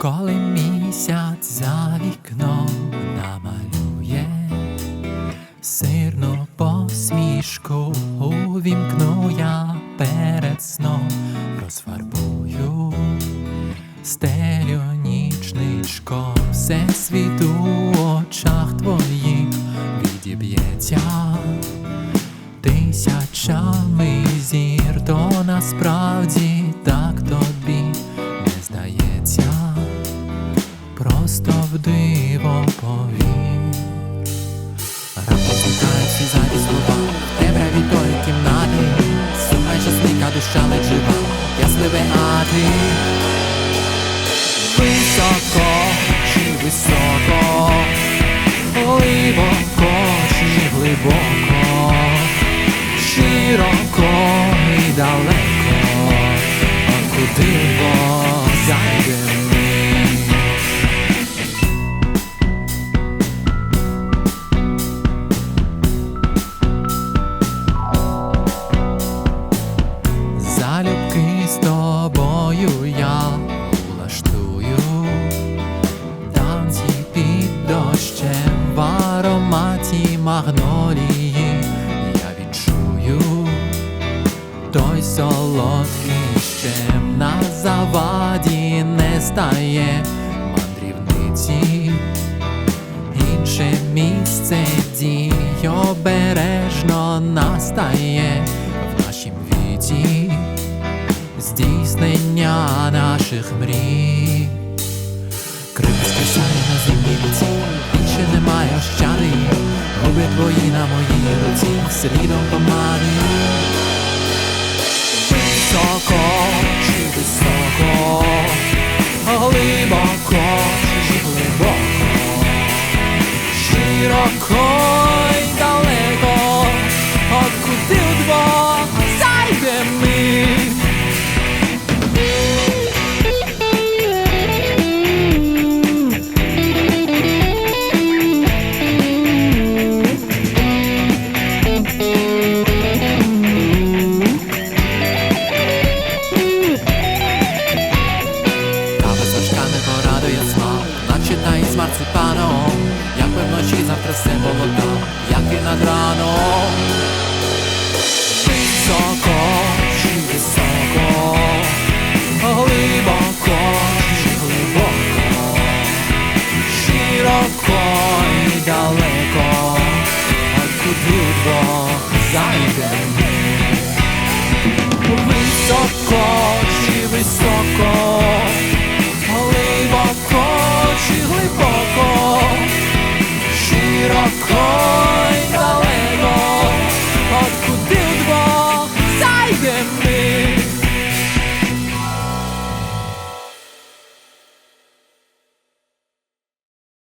коли місяць за вікном намалює сирну посмішку, увімкну я перед сном, розфарбую стелю нічничком, все світ у очах твоїх відіб'ється. Тисячами зір, то насправді просто в диво повір. Раптом зникають всі зайві слова В темряві тої кімнати. Сумай щасника, душа ледь жива Ясливе, а ти? Високо чи високо? Глибоко чи глибоко? Широко і далеко? А куди бо зайдемо магнолії. Я відчую той солодкий щем на заваді не стає. Мандрівниці інше місце дій обережно настає. В нашім віці здійснення наших мрій. Крипи скисає на віці, більше немає ощади, твої на моїй руці, слідом помади. Високо чи високо, глибоко чи глибоко, широко було там, як і над раном. Високо чи високо, глибоко чи глибоко, широко і далеко, от куди вдвох зайдемо. Високо чи високо, cry.